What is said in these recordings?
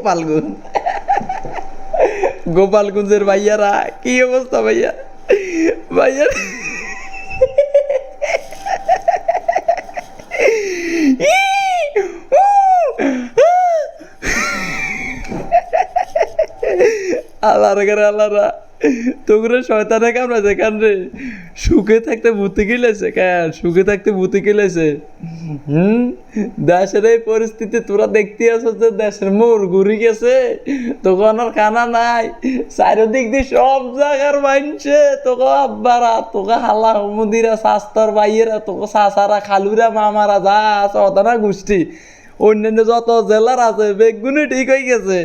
গোপালগঞ্জ। গোপালগঞ্জের ভাইয়ারা, কি অবস্থা ভাইয়া? ভাইয়া আল্লাহ রে আল্লাহরা তোগুলো শয়তানে কামড়াছে কান রে? সুখে থাকতে ভূতে গিলেছে কেন? সুখে থাকতে ভূতে গিলেছে হুম? দেশের এই পরিস্থিতি তোরা দেখতে আছো যে দেশের মোর ঘুরি গেছে, তখন আর খানা নাই। চারিদিক দিয়ে সব জায়গার মানছে তোকে আব্বারা, তোকে হাল্লা মুদিরা শাস্তর বাইয়েরা তোকে শাসারা খালুরা, মামারা, যা আছে অতানা গোষ্ঠী। অন্যান্য যত জেলার আছে বেগগুনি ঠিক হয়ে গেছে।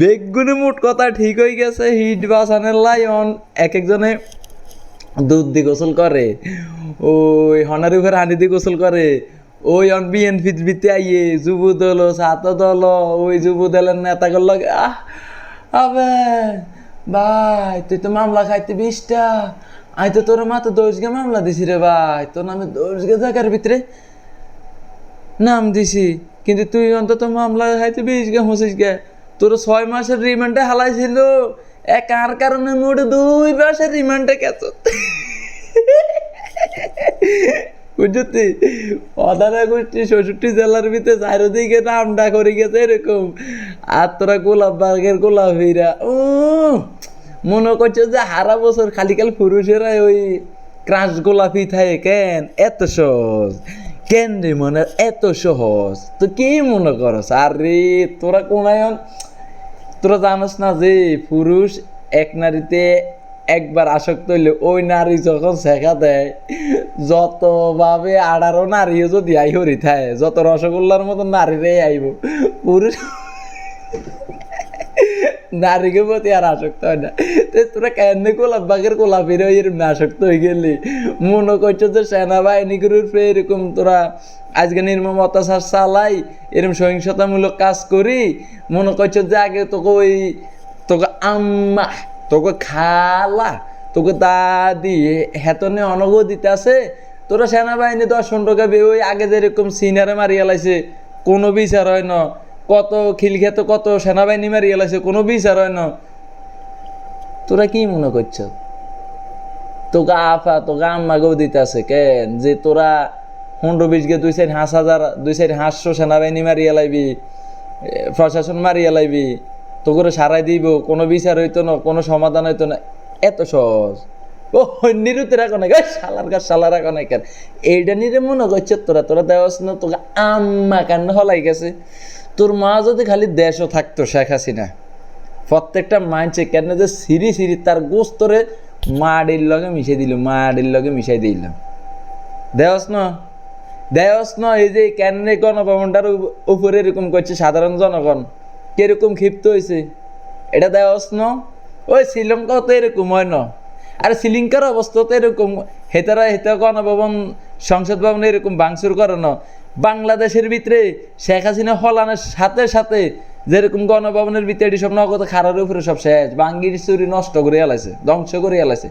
বেগগুনি মোট কথা ঠিক হয়ে গেছে, হিট বাসানের লাইন এক একজনে দুধ দি গোসল করে, ওই হনারি উপরে হানি দি গোসল করে, ওই অন বিএনপি বিতে আইয়ে যুব দল, ছাত্র দল, ওই যুব দলের নেতা করল আহ, আবে, ভাই, তুই তো মামলা খাইতে বিশটা, আই তো তোর মাত্র দশগে মামলা দিছি রে ভাই, তোর নামে দশগে জায়গার ভিতরে নাম দিছি, কিন্তু তুই অন্তত মামলা খাইতে বিশ গে হুঁসিস গে তোর ছয় মাসের রিমান্ডে হালাইছিল এক আর কারণে মোটে দুই মাসের রিমান্ডে গেছ? বুঝতি অদারা গোষ্ঠী ষষ্ঠী জেলার ভিতরে চারিদিকে নামটা করে গেছে এরকম। আর তোরা গোলাপ বাগের গোলাপ হইরা। ও, মনে করছ যে হারা বছর খালি খালি পুরুষেরা ওই ক্রাশ গোলাপি থাকে কেন? এত সহজ। কেন রে মনে এত সহজ? তো কি মনে করস? আরে, তোরা কোনায়ন তোরা জানোস না যে পুরুষ এক নারীতে একবার আসক্ত হইলে ওই নারী যখন শেখা দেয়, যতভাবে আড়ারও নারীও যদি আই হরি থাকে, যত রসগোল্লার মতো নারীরাই আইব। পুরুষ নারীকে প্রতি আর আসক্ত হয় না তো তোরা কেন গোলাপ বাগের গোলাপের এরকম আসক্ত হয়ে গেলি মনে করছ যে সেনাবাহিনীগুলোর এরকম তোরা আজকে নির্মম অত্যাচার চালাই এরকম সহিংসতামূলক কাজ করি মনে করছ যে আগে তোকে ওই তোকে আম্মা তোকে খালা তোকে দাদি হেতনে অনগ দিতে আছে তোরা সেনাবাহিনী দর্শন টাকা ওই আগে যেরকম সিনারে মারিয়া লাইছে কোনো বিচার হয় না কত খিলখেত কত সেনাবাহিনী মারিয়া লাইছে কোনো বিচার হয় না। তোরা কি মনে করছ? তোকে আফা, তোকে আম্মাকেও দিতে আছে কেন যে তোরা হুন্ডো বিশকে দুই সাইড হাঁস হাজার, দুই সাইড হাঁসশো সেনাবাহিনী মারিয়া লাইবি প্রশাসন মারিয়া লাইবি তো করে সারাই দিব, কোনো বিচার হইতো না, কোনো সমাধান হইতো না। এত সহজ। ও নিরুতে রাখো না শালার গাছ শালা রাখো না কেন এইটা নিরে মনে করছে তোরা তোরা দেওয়াস না, তোকে আম্মা কান্না হলাই গেছে। তোর মা যদি খালি দেশও থাকতো শেখ হাসিনা, প্রত্যেকটা মানছে কেন যে সিরি সিরি তার গোস্তরে মাডির লগে মিশাই দিল, মাডির লগে মিশাই দিল। দেওয়াস না দেওয়াস না, এই যে কেন গণভবনটার উপ- উপরে এরকম করছে সাধারণ জনগণ, কীরকম ক্ষিপ্ত হয়েছে এটা দেওয়াস না, ওই শ্রীলঙ্কাও তো এরকম, হয় না। আর শ্রীলঙ্কার অবস্থা তো এরকম, হেতারা হেতা গণভবন, সংসদ ভবনে এরকম ভাঙচুর করে না। বাংলাদেশের ভিতরে শেখ হাসিনা হলানের সাথে সাথে যেরকম গণভবনের ভিতরে এটি সব নগদ খারার উপরে সব শেষ বাঙ্গির চুরি নষ্ট করে এলাইছে, ধ্বংস করে এলাইছে।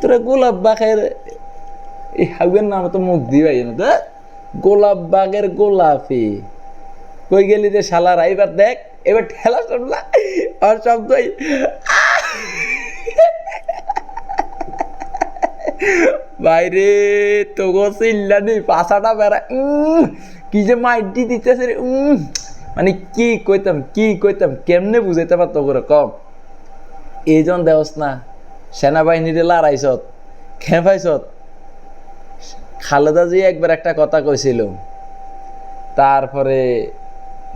তোরা গোলাপ বাখের এই হাউয়ের নাম তো মুখ দিবাই না তো গোলাপ বাগের গোলাপি। কই গেলি রে শালারা এবার দেখ, এবার ঠেলা সামলা আর শব্দই বাইরে তো গো চিল্লানি পাশাটা বেড়া কি যে মাইটি দিতেছে রে মানে কি কইতাম কি কইতাম, কেমনে বুঝাইতে পারতো করে কম এইজন দেওস না, সেনাবাহিনীরে লড়াইছত, খেপাইছত। খালেদা জি একবার একটা কথা কইছিল, তারপরে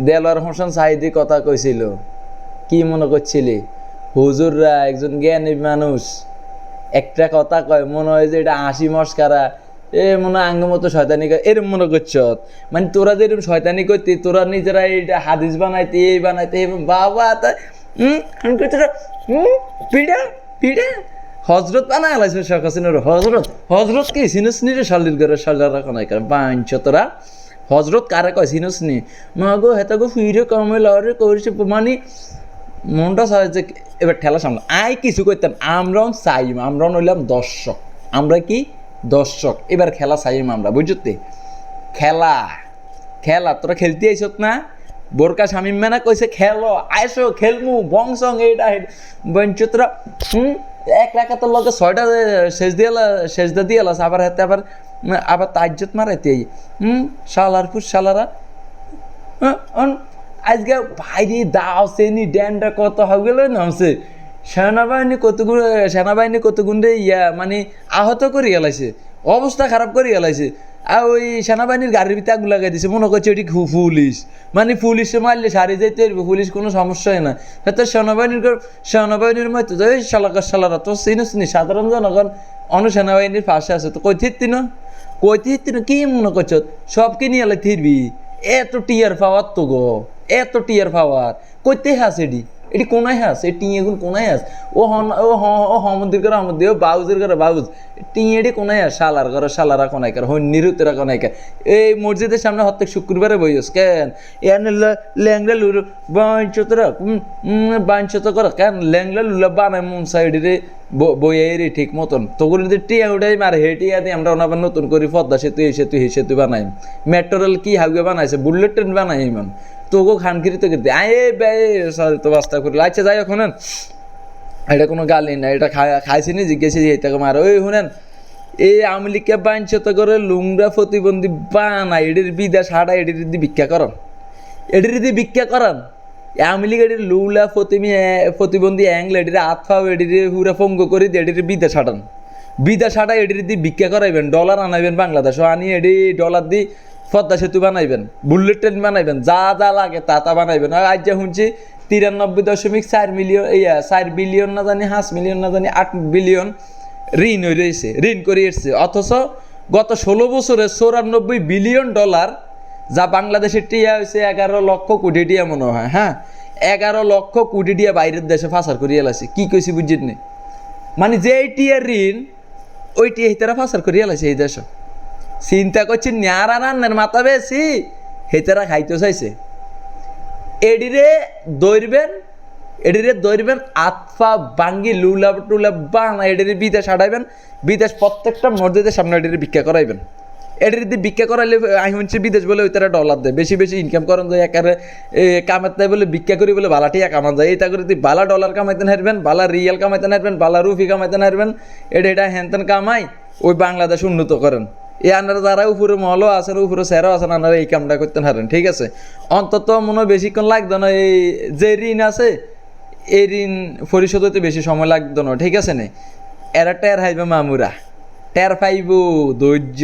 দেলোয়ার হোসেন সাহিদি কথা কইছিল, কি মনে করছিলি? হুজুররা একজন জ্ঞানী মানুষ একটা কথা কয়, মনে হয় যে এটা আশি মস্কারা এ, মনে হয় আঙ্গ মতো শয়তানি করে এরম মনে করছ? মানে তোরা যেরকম শয়তানি করতি, তোরা নিজেরা এইটা হাদিস বানাইতে, এই বানাইতে বাবা, তা, হুম? হুম? পিড়া? পিড়া? হজরত বানায় লাইছে শেখ হাসিনার হজরত হজরত কি? সিনুস নি রে শালির ঘরে শালার নাই কারণ বাঞ্চ তোরা। হজরত কারে কয়, সিনুস নি? মা গো, হেতা গো, ফিরে কমে লরে করছে মানে মনটা চায় যে এবার ঠেলা সামনে আই কিছু করতাম আমরাও চাইম আমরাও নইলাম দর্শক। আমরা কি? দর্শক। এবার খেলা চাইম আমরা বুঝতে খেলা। খেলা তোরা খেলতে আইসত না? বোরকা শামিম মেনা কইছে খেলো আইসো খেলমু বংসং এইটা বঞ্চতরা হুম এক রাখাতের লগে ছয়টা শেষ দিয়ে শেষ দিয়ে এলাস আবার হাতে আবার আবার তাজ্জত মারাইতে হুম শালার ফুস শালারা হ্যাঁ, আজকে ভাইরে দাও, সেনি ড্যান্ডা কত হয়ে গেল নামছে সেনাবাহিনী কতগুলো, সেনাবাহিনী কতগুণে ইয়া মানে আহত করে গেলাইছে, অবস্থা খারাপ করে গেলাইছে। আর ওই সেনাবাহিনীর গাড়ির ভিতরে আগুন লাগাই দিছে, মনে করছে খু- পুলিশ। মানে পুলিশে মারলে সারি যাইতে পারবে পুলিশ কোনো সমস্যাই না তো সেনাবাহিনীর সেনাবাহিনীর মতো এই শালাকার শালারা তো চিনিস নি, সাধারণ জনগণ, অন্য সেনাবাহিনীর পাশে আছে। তো কই থিতি না? কই না? কি মনে করছ? সব কি নিয়ে এলাই থিরবি। এত টিয়ার পাওয়ার তো গো। এত টিয়ার পাওয়ার। কইতে হাস এডি? এটি কোনায় হাস? এই টিঁ এগুলো কোনায় হাস? ও হন, ও হ, ও হমন্দির করে হমন্দির ও বাউজের করে বাউজ। টিঁ এটি কোনায় হাস? শালার করে শালারা কোনায় কার? হন নিরুতেরা কোনায় কার? এই মসজিদের সামনে হত্যা শুক্রবারে বইস কেন? এন ল্যাংলা লুর বাঞ্চতরা বাঞ্চত কর কেন? ল্যাংলা লুলা বানায় মন সাইডে রে। বইয়ে রে ঠিক মতন। তখন যদি টিয়া উঠাই মারে, হে টিয়া দিয়ে আমরা ওনার নতুন করে পদ্মা সেতু, এই সেতু হে সেতু বানাই। মেট্রো রেল কি হাইওয়ে বানাইছে? বুলেট ট্রেন বানাই ইমান। তোকে খানকিরি তো করতে আয় বে সরি, তো বাস্তা করে আচ্ছা যাই এখন এটা কোনো গালি না এটা খাই খাইছি নি, জিজ্ঞেস এটাকে মার। ওই শুনেন এই আমলিকে বাঞ্ছে তো করে লুংরা প্রতিবন্ধী বানাই এটির বিদেশ হাড়া এটির ভিক্ষা করন। এটির ভিক্ষা করান আমলি এটির লুলা প্রতিমি প্রতিবন্ধী অ্যাংল এটির আতফাও এটির পুরা ফঙ্গ করে দিয়ে এটির বিদেশ হাঁটান বিদেশ হাঁটা এটির দি ভিক্ষা করাইবেন ডলার আনাইবেন বাংলাদেশ আনি এটি ডলার দি পদ্মা সেতু বানাইবেন বুলেট ট্রেন বানাইবেন, যা যা লাগে তা তা বানাইবেন। আর আজ যা শুনছি, তিরানব্বই দশমিক চার মিলিয়ন ইয়া চার বিলিয়ন না জানি, পাঁচ মিলিয়ন না জানি, আট বিলিয়ন ঋণ হয়ে রয়েছে, ঋণ করে এসছে অথচ গত ষোলো বছরে চৌরানব্বই বিলিয়ন ডলার যা বাংলাদেশের টিয়া হয়েছে এগারো লক্ষ কোটি টিয়া মনে হয় হ্যাঁ? এগারো লক্ষ কোটি টিয়া বাইরের দেশে ফাঁসার করিয়ে এলাছে কি কইছি বুঝিত নি? মানে যে টিয়ার ঋণ, ওই টিয়া হিতারা ফাঁসার করিয়ে এলাছে এই দেশে। চিন্তা করছি ন্যারা রান্নার মাথা বেশি? হেতারা খাইতে চাইছে। এডিরে দৌড়বেন এডিরে দৌড়বেন আতফা বাঙ্গি লুলা টুলা বানা এডিরে বিদেশ হাঁটাইবেন বিদেশ প্রত্যেকটা মসজিদের সামনে এডিরে ভিক্ষা করাইবেন। এডির দিয়ে ভিক্ষা করাইলে আমি শুনছি বিদেশ বলে ওই তারা ডলার দেয়। বেশি বেশি ইনকাম করেন যায়, একারে কামাতে দেয় বলে ভিক্ষা করি বলে বালা টিয়া কামান যায়। এটা করে যদি বালা ডলার কামাইতে হারবেন, বালা রিয়াল কামাইতে হারবেন, বালা রুফি কামাইতে হারবেন, এটা এটা হ্যান কামাই, ওই বাংলাদেশ উন্নত করেন। এ আনারা যারা উপরে মহলও আছেন, উপরে স্যারও আছেন আনারা এই কামটা করতে হারেন, ঠিক আছে? অন্তত মনে হয় বেশিক্ষণ লাগতো না, এই যে ঋণ আছে এই ঋণ পরিশোধ হতে বেশি সময় লাগতো না, ঠিক আছে নে? এরা টের হাইবে মামুরা, টের পাইব, ধৈর্য।